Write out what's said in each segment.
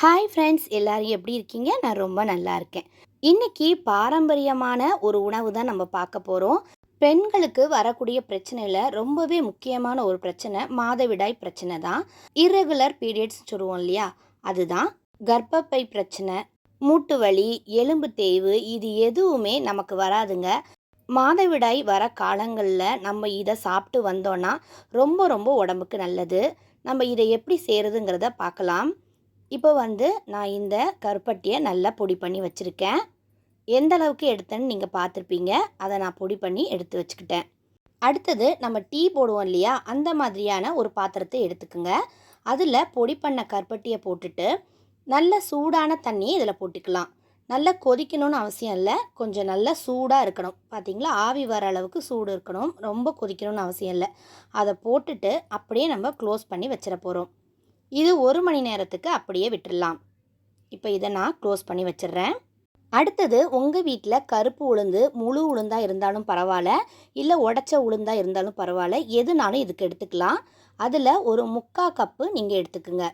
Hi friends எல்லாரும் எப்படி இருக்கீங்க? நான் ரொம்ப நல்லா இருக்கேன். இன்னைக்கு பாரம்பரியமான ஒரு உணவு தான் நம்ம பார்க்க போகிறோம் பெண்களுக்கு வரக்கூடிய பிரச்சனையில் ரொம்பவே முக்கியமான ஒரு பிரச்சனை மாதவிடாய் பிரச்சனை தான். இரெகுலர் பீரியட்ஸ் சொல்லுவோம் இல்லையா? அதுதான். கர்ப்பப்பை பிரச்சனை மூட்டு வலி எலும்பு தேய்வு இது எதுவுமே நமக்கு வராதுங்க. மாதவிடாய் வர காலங்களில் நம்ம இதை சாப்பிட்டு வந்தோன்னா ரொம்ப ரொம்ப உடம்புக்கு நல்லது. நம்ம இதை எப்படி செய்கிறதுங்கிறத பார்க்கலாம். இப்போ வந்து நான் இந்த கருப்பட்டியை நல்லா பொடி பண்ணி வச்சுருக்கேன். எந்த அளவுக்கு எடுத்தேன்னு நீங்கள் பார்த்துருப்பீங்க. அதை நான் பொடி பண்ணி எடுத்து வச்சுக்கிட்டேன். அடுத்தது நம்ம டீ போடுவோம் இல்லையா? அந்த மாதிரியான ஒரு பாத்திரத்தை எடுத்துக்கோங்க. அதில் பொடி பண்ண கருப்பட்டியை போட்டுட்டு நல்ல சூடான தண்ணியை இதில் போட்டுக்கலாம். நல்லா கொதிக்கணும்னு அவசியம் இல்லை. கொஞ்சம் நல்லா சூடாக இருக்கணும். பார்த்தீங்களா? ஆவி வர அளவுக்கு சூடு இருக்கணும். ரொம்ப கொதிக்கணும்னு அவசியம் இல்லை. அதை போட்டுட்டு அப்படியே நம்ம க்ளோஸ் பண்ணி வச்சிட போகிறோம் இது ஒரு மணி நேரத்துக்கு அப்படியே விட்டுடலாம் இப்போ இதை நான் க்ளோஸ் பண்ணி வச்சிடுறேன். அடுத்தது உங்கள் வீட்டில் கருப்பு உளுந்து முழு உளுந்தாக இருந்தாலும் பரவாயில்ல இல்லை உடச்ச உளுந்தாக இருந்தாலும் பரவாயில்ல எதுனாலும் இதுக்கு எடுத்துக்கலாம். அதில் ஒரு முக்கா கப்பு நீங்கள் எடுத்துக்குங்க.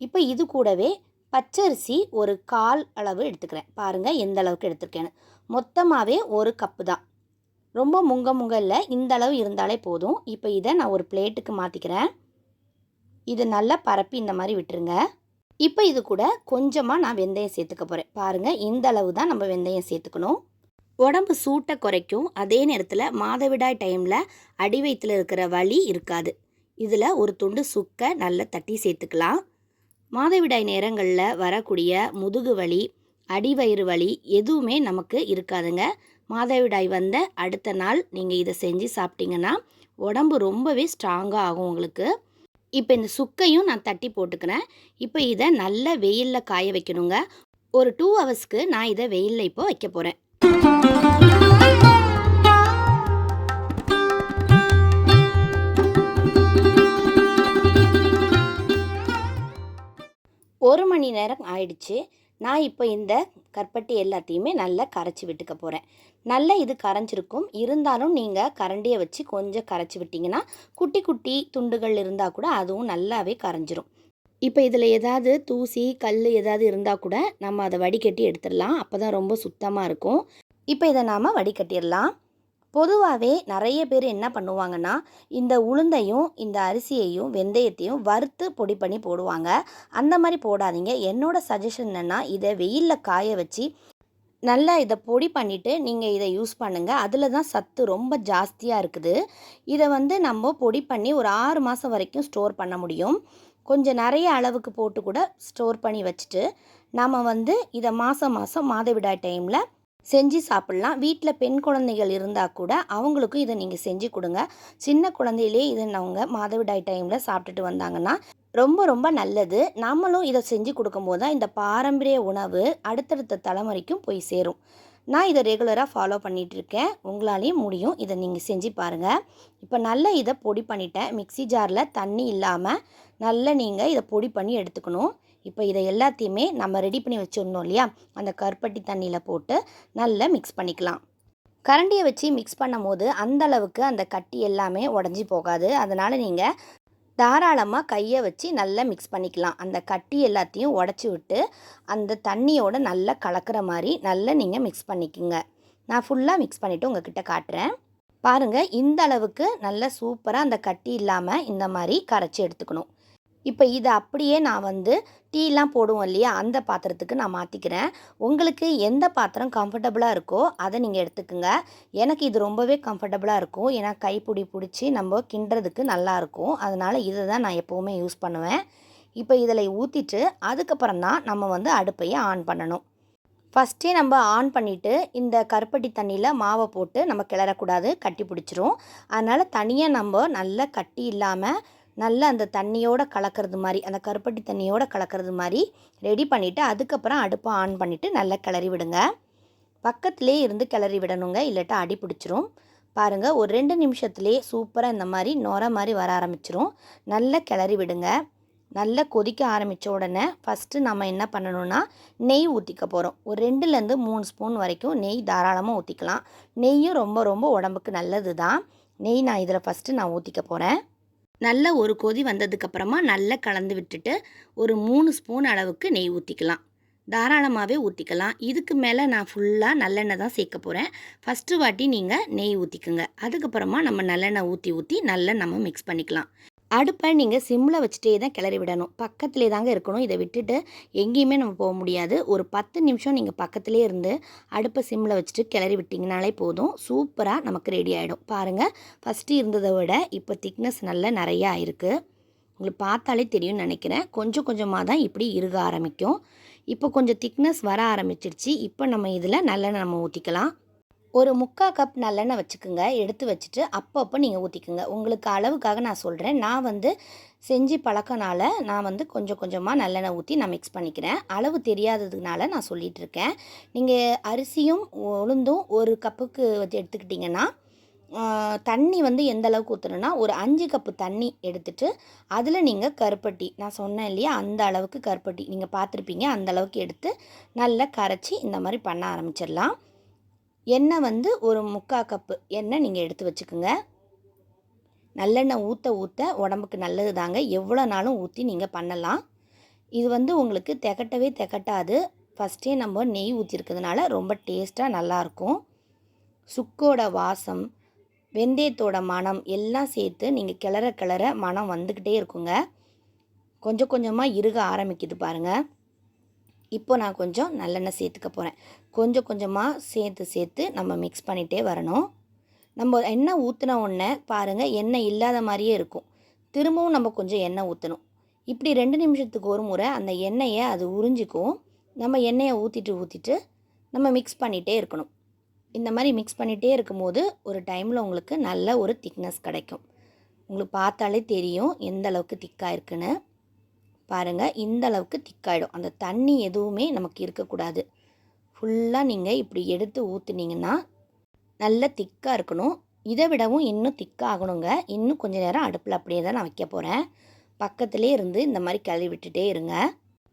இப்போ இது கூடவே பச்சரிசி ஒரு கால் அளவு எடுத்துக்கிறேன். பாருங்கள் எந்த அளவுக்கு எடுத்துருக்கேன்னு. மொத்தமாகவே ஒரு கப்பு தான். ரொம்ப முங்க முங்க இல்லை இந்த அளவு இருந்தாலே போதும். இப்போ இதை நான் ஒரு பிளேட்டுக்கு மாற்றிக்கிறேன் இது நல்லா பரப்பி இந்த மாதிரி விட்டுருங்க. இப்போ இது கூட கொஞ்சமாக நான் வெந்தயம் சேர்த்துக்க போகிறேன் பாருங்கள் இந்த அளவு தான் நம்ம வெந்தயம் சேர்த்துக்கணும். உடம்பு சூட்டை குறைக்கும். அதே நேரத்தில் மாதவிடாய் டைமில் அடி வயித்துல இருக்கிற வலி இருக்காது. இதில் ஒரு துண்டு சுக்கை நல்லா தட்டி சேர்த்துக்கலாம். மாதவிடாய் நேரங்களில் வரக்கூடிய முதுகு வலி அடிவயிறு வலி எதுவுமே நமக்கு இருக்காதுங்க. மாதவிடாய் வந்த அடுத்த நாள் நீங்கள் இதை செஞ்சு சாப்பிட்டீங்கன்னா உடம்பு ரொம்பவே ஸ்ட்ராங்காக ஆகும் உங்களுக்கு. இப்போ இந்த சுக்கையும் நான் தட்டி போட்டுக்கிறேன். இப்போ இதை நல்ல வெயிலில் காய வைக்கணுங்க. ஒரு டூ ஹவர்ஸ்க்கு நான் இதை வெயிலில் இப்போ வைக்க போகிறேன் ஒரு மணி நேரம் ஆயிடுச்சு. நான் இப்போ இந்த கற்பட்டி எல்லாத்தையுமே நல்லா கரைச்சி விட்டுக்க போகிறேன் நல்லா இது கரைஞ்சிருக்கும். இருந்தாலும் நீங்கள் கரண்டியை வச்சு கொஞ்சம் கரைச்சி விட்டிங்கன்னா குட்டி குட்டி துண்டுகள் இருந்தால் கூட அதுவும் நல்லாவே கரைஞ்சிரும். இப்போ இதில் ஏதாவது தூசி கல் ஏதாவது இருந்தால் கூட நம்ம அதை வடிகட்டி எடுத்துடலாம். அப்போ தான் ரொம்ப சுத்தமாக இருக்கும். இப்போ இதை நாம் வடிகட்டிடலாம். பொதுவாகவே நிறைய பேர் என்ன பண்ணுவாங்கன்னா இந்த உளுந்தையும் இந்த அரிசியையும் வெந்தயத்தையும் வறுத்து பொடி பண்ணி போடுவாங்க. அந்த மாதிரி போடாதீங்க. என்னோட சஜஷன் என்னென்னா இதை வெயிலில் காய வச்சு நல்லா இதை பொடி பண்ணிவிட்டு நீங்கள் இதை யூஸ் பண்ணுங்கள் அதில் தான் சத்து ரொம்ப ஜாஸ்தியாக இருக்குது. இதை வந்து நம்ம பொடி பண்ணி ஒரு ஆறு மாதம் வரைக்கும் ஸ்டோர் பண்ண முடியும். கொஞ்சம் நிறைய அளவுக்கு போட்டு கூட ஸ்டோர் பண்ணி வச்சுட்டு நம்ம வந்து இதை மாதம் மாதம் மாதவிடாய் டைமில் செஞ்சு சாப்பிட்லாம். வீட்டில் பெண் குழந்தைகள் இருந்தால் கூட அவங்களுக்கும் இதை நீங்கள் செஞ்சு கொடுங்க. சின்ன குழந்தையிலே இதை அவங்க மாதவிடாய் டைமில் சாப்பிட்டுட்டு வந்தாங்கன்னா ரொம்ப ரொம்ப நல்லது. நம்மளும் இதை செஞ்சு கொடுக்கும்போது தான் இந்த பாரம்பரிய உணவு அடுத்தடுத்த தலைமுறைக்கும் போய் சேரும். நான் இதை ரெகுலராக ஃபாலோ பண்ணிகிட்டு இருக்கேன். உங்களாலேயும் முடியும். இதை நீங்கள் செஞ்சு பாருங்கள் இப்போ நல்லா இதை பொடி பண்ணிட்டேன். மிக்ஸி ஜாரில் தண்ணி இல்லாமல் நல்லா நீங்கள் இதை பொடி பண்ணி எடுத்துக்கணும். இப்போ இதை எல்லாத்தையுமே நம்ம ரெடி பண்ணி வச்சுருந்தோம் இல்லையா? அந்த கருப்பட்டி தண்ணியில் போட்டு நல்லா மிக்ஸ் பண்ணிக்கலாம். கரண்டியை வச்சு மிக்ஸ் பண்ணும் போது அந்த அளவுக்கு அந்த கட்டி எல்லாமே உடஞ்சி போகாது. அதனால் நீங்கள் தாராளமாக கையை வச்சு நல்லா மிக்ஸ் பண்ணிக்கலாம். அந்த கட்டி எல்லாத்தையும் உடச்சி விட்டு அந்த தண்ணியோடு நல்லா கலக்கிற மாதிரி நல்லா நீங்கள் மிக்ஸ் பண்ணிக்கோங்க. நான் ஃபுல்லாக மிக்ஸ் பண்ணிவிட்டு உங்ககிட்ட காட்டுறேன். பாருங்கள் இந்த அளவுக்கு நல்லா சூப்பராக அந்த கட்டி இல்லாமல் இந்த மாதிரி கரைச்சி எடுத்துக்கணும். இப்போ இதை அப்படியே நான் வந்து டீலாம் போடுவோம் இல்லையா? அந்த பாத்திரத்துக்கு நான் மாற்றிக்கிறேன் உங்களுக்கு எந்த பாத்திரம் கம்ஃபர்டபுளாக இருக்கோ அதை நீங்கள் எடுத்துக்கோங்க. எனக்கு இது ரொம்பவே கம்ஃபர்டபுளாக இருக்கும். ஏன்னா கைப்பிடி பிடிச்சி நம்ம கிண்டுறதுக்கு நல்லாயிருக்கும் அதனால் இதை தான் நான் எப்போவுமே யூஸ் பண்ணுவேன். இப்போ இதில் ஊற்றிட்டு அதுக்கப்புறம் தான் நம்ம வந்து அடுப்பையை ஆன் பண்ணணும். ஃபஸ்ட்டே நம்ம ஆன் பண்ணிவிட்டு இந்த கருப்பட்டி தண்ணியில் மாவை போட்டு நம்ம கிளறக்கூடாது. கட்டி பிடிச்சிரும். அதனால் தனியாக நம்ம நல்லா கட்டி இல்லாமல் நல்லா அந்த தண்ணியோட கலக்கிறது மாதிரி அந்த கருப்பட்டி தண்ணியோட கலக்கிறது மாதிரி ரெடி பண்ணிவிட்டு அதுக்கப்புறம் அடுப்பை ஆன் பண்ணிவிட்டு நல்லா கிளறி விடுங்க. பக்கத்துலேயே இருந்து கிளறி விடணுங்க இல்லாட்டா அடி பிடிச்சிரும். பாருங்கள் ஒரு ரெண்டு நிமிஷத்துலேயே சூப்பராக இந்த மாதிரி நொர மாதிரி வர ஆரம்பிச்சிரும். நல்லா கிளறி விடுங்க. நல்லா கொதிக்க ஆரம்பித்த உடனே ஃபஸ்ட்டு நம்ம என்ன பண்ணணும்னா நெய் ஊற்றிக்க போகிறோம் ஒரு ரெண்டுலேருந்து மூணு ஸ்பூன் வரைக்கும் நெய் தாராளமாக ஊற்றிக்கலாம் நெய்யும் ரொம்ப ரொம்ப உடம்புக்கு நல்லது தான் நெய் நான் இதில் ஃபஸ்ட்டு நான் ஊற்றிக்க போகிறேன் நல்ல ஒரு கொதி வந்ததுக்கப்புறமா நல்லா கலந்து விட்டுட்டு ஒரு மூணு ஸ்பூன் அளவுக்கு நெய் ஊற்றிக்கலாம் தாராளமாகவே ஊற்றிக்கலாம் இதுக்கு மேலே நான் ஃபுல்லாக நல்லெண்ணெய் தான் சேர்க்க போகிறேன் ஃபஸ்ட்டு வாட்டி நீங்கள் நெய் ஊற்றிக்குங்க அதுக்கப்புறமா நம்ம நல்லெண்ணெய் ஊற்றி ஊற்றி நல்லா நம்ம மிக்ஸ் பண்ணிக்கலாம். அடுப்பை நீங்கள் சிம்மில் வச்சுட்டே தான் கிளறி விடணும். பக்கத்துலேயே தாங்க இருக்கணும். இதை விட்டுட்டு எங்கேயுமே நம்ம போக முடியாது. ஒரு பத்து நிமிஷம் நீங்கள் பக்கத்துலேயே இருந்து அடுப்பை சிம்மில் வச்சுட்டு கிளறி விட்டிங்கனாலே போதும். சூப்பராக நமக்கு ரெடி ஆகிடும் பாருங்கள் ஃபஸ்ட்டு இருந்ததை விட இப்போ திக்னஸ் நல்லா நிறையா இருக்குது உங்களுக்கு பார்த்தாலே தெரியும்னு நினைக்கிறேன். கொஞ்சம் கொஞ்சமாக தான் இப்படி இருக ஆரம்பிக்கும். இப்போ கொஞ்சம் திக்னஸ் வர ஆரம்பிச்சிருச்சு. இப்போ நம்ம இதில் நல்லெண்ணெய் நம்ம ஊற்றிக்கலாம் ஒரு முக்கால் கப் நல்லெண்ணெய் வச்சுக்கோங்க. எடுத்து வச்சுட்டு அப்பப்போ நீங்கள் ஊற்றிக்குங்க உங்களுக்கு அளவுக்காக நான் சொல்கிறேன் நான் வந்து செஞ்சு பழக்கனால நான் வந்து கொஞ்சம் கொஞ்சமாக நல்லெண்ணெய் ஊற்றி நான் மிக்ஸ் பண்ணிக்கிறேன். அளவு தெரியாததுனால நான் சொல்லிகிட்டு இருக்கேன். நீங்கள் அரிசியும் உளுந்தும் ஒரு கப்புக்கு வச்சு எடுத்துக்கிட்டிங்கன்னா தண்ணி வந்து எந்த அளவுக்கு ஊற்றணுன்னா ஒரு அஞ்சு கப்பு தண்ணி எடுத்துட்டு அதில் நீங்கள் கருப்பட்டி நான் சொன்னேன் இல்லையா அந்த அளவுக்கு கருப்பட்டி. நீங்கள் பார்த்துருப்பீங்க அந்த அளவுக்கு எடுத்து நல்லா கரைச்சி இந்த மாதிரி பண்ண ஆரம்பிச்சிடலாம். எண்ணெய் வந்து ஒரு முக்கால் கப்பு எண்ணெய் நீங்கள் எடுத்து வச்சுக்கோங்க. நல்லெண்ணெய் ஊற்ற ஊற்ற உடம்புக்கு நல்லது தாங்க. எவ்வளோ நாளும் ஊற்றி நீங்கள் பண்ணலாம். இது வந்து உங்களுக்கு திகட்டவே திகட்டாது. ஃபஸ்ட்டே நம்ம நெய் ஊற்றிருக்கிறதுனால ரொம்ப டேஸ்ட்டாக நல்லாயிருக்கும். சுக்கோட வாசம் வெந்தயத்தோட மனம் எல்லாம் சேர்த்து நீங்கள் கிளற கிளற மனம் வந்துக்கிட்டே இருக்குங்க. கொஞ்சம் கொஞ்சமாக இறுக ஆரம்பிக்குது பாருங்கள் இப்போ நான் கொஞ்சம் நல்லெண்ணெய் சேர்த்துக்க போகிறேன் கொஞ்சம் கொஞ்சமாக சேர்த்து சேர்த்து நம்ம மிக்ஸ் பண்ணிகிட்டே வரணும். நம்ம எண்ணெய் ஊற்றின உடனே பாருங்கள் எண்ணெய் இல்லாத மாதிரியே இருக்கும். திரும்பவும் நம்ம கொஞ்சம் எண்ணெய் ஊற்றணும் இப்படி ரெண்டு நிமிஷத்துக்கு ஒரு முறை அந்த எண்ணெயை அது உறிஞ்சிக்கும். நம்ம எண்ணெயை ஊற்றிட்டு ஊற்றிட்டு நம்ம மிக்ஸ் பண்ணிகிட்டே இருக்கணும். இந்த மாதிரி மிக்ஸ் பண்ணிகிட்டே இருக்கும்போது ஒரு டைமில் உங்களுக்கு நல்ல ஒரு திக்னஸ் கிடைக்கும். உங்களுக்கு பார்த்தாலே தெரியும் எந்த அளவுக்கு திக்காக இருக்குன்னு. பாருங்கள் இந்த அளவுக்கு திக்காயிடும். அந்த தண்ணி எதுவுமே நமக்கு இருக்கக்கூடாது. ஃபுல்லாக நீங்கள் இப்படி எடுத்து ஊற்றுனீங்கன்னா நல்லா திக்காக இருக்கணும். இதை விடவும் இன்னும் திக்காக ஆகணுங்க. இன்னும் கொஞ்சம் நேரம் அடுப்பில் அப்படியே தான் நான் வைக்க போகிறேன் பக்கத்துலேயே இருந்து இந்த மாதிரி கிளறி விட்டுட்டே இருங்க.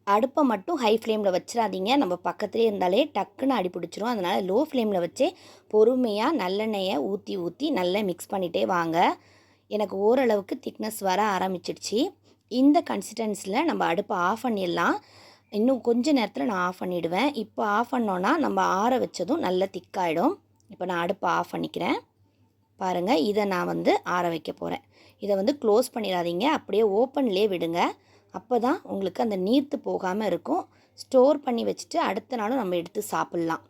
அடுப்பை மட்டும் ஹை ஃப்ளேமில் வச்சிடாதீங்க. நம்ம பக்கத்துலேயே இருந்தாலே டக்குன்னு அடி பிடிச்சிரும். அதனால் லோ ஃப்ளேமில் வச்சு பொறுமையாக நல்லெண்ணெயை ஊற்றி ஊற்றி நல்லா மிக்ஸ் பண்ணிகிட்டே வாங்க. எனக்கு ஓரளவுக்கு திக்னஸ் வர ஆரம்பிச்சிடுச்சு. இந்த கன்சிஸ்டன்ஸில் நம்ம அடுப்பை ஆஃப் பண்ணிடலாம். இன்னும் கொஞ்ச நேரத்தில் நான் ஆஃப் பண்ணிவிடுவேன் இப்போ ஆஃப் பண்ணோன்னா நம்ம ஆற வச்சதும் நல்ல திக்காயிடும். இப்போ நான் அடுப்பை ஆஃப் பண்ணிக்கிறேன். பாருங்கள் இதை நான் வந்து ஆற வைக்க போகிறேன் இதை வந்து க்ளோஸ் பண்ணிடாதீங்க. அப்படியே ஓப்பன்லேயே விடுங்க. அப்போ தான் உங்களுக்கு அந்த நீர்த்து போகாமல் இருக்கும். ஸ்டோர் பண்ணி வச்சுட்டு அடுத்த நாளும் நம்ம எடுத்து சாப்பிட்லாம்.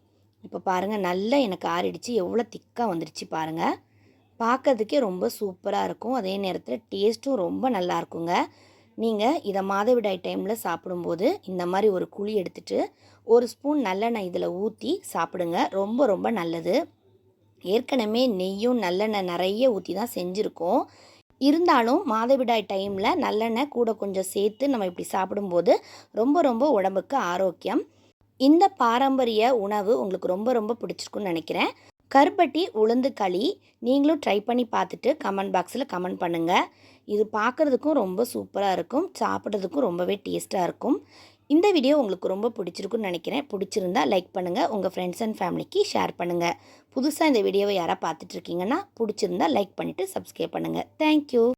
இப்போ பாருங்கள் நல்லா எனக்கு ஆறிடுச்சு. எவ்வளோ திக்காக வந்துடுச்சு பாருங்கள் பார்க்கறதுக்கே ரொம்ப சூப்பராக இருக்கும். அதே நேரத்தில் டேஸ்ட்டும் ரொம்ப நல்லா இருக்குங்க. நீங்கள் இதை மாதவிடாய் டைமில் சாப்பிடும்போது இந்த மாதிரி ஒரு குழி எடுத்துகிட்டு ஒரு ஸ்பூன் நல்லெண்ணெய் இதில் ஊற்றி சாப்பிடுங்க. ரொம்ப ரொம்ப நல்லது. ஏற்கனவே நெய்யும் நல்லெண்ணெய் நிறைய ஊற்றி தான் செஞ்சுருக்கோம். இருந்தாலும் மாதவிடாய் டைமில் நல்லெண்ணெய் கூட கொஞ்சம் சேர்த்து நம்ம இப்படி சாப்பிடும்போது ரொம்ப ரொம்ப உடம்புக்கு ஆரோக்கியம். இந்த பாரம்பரிய உணவு உங்களுக்கு ரொம்ப ரொம்ப பிடிச்சிருக்குன்னு நினைக்கிறேன். கருப்பட்டி உளுந்து களி நீங்களும் ட்ரை பண்ணி பார்த்துட்டு கமெண்ட் பாக்ஸில் கமெண்ட் பண்ணுங்கள் இது பார்க்குறதுக்கும் ரொம்ப சூப்பராக இருக்கும். சாப்பிட்றதுக்கும் ரொம்பவே டேஸ்ட்டாக இருக்கும். இந்த வீடியோ உங்களுக்கு ரொம்ப பிடிச்சிருக்குன்னு நினைக்கிறேன். பிடிச்சிருந்தா லைக் பண்ணுங்கள் உங்கள் ஃப்ரெண்ட்ஸ் அண்ட் ஃபேமிலிக்கு ஷேர் பண்ணுங்கள் புதுசாக இந்த வீடியோவை யாராவது பார்த்துட்ருக்கீங்கன்னா பிடிச்சிருந்தா லைக் பண்ணிவிட்டு சப்ஸ்கிரைப் பண்ணுங்கள் தேங்க்யூ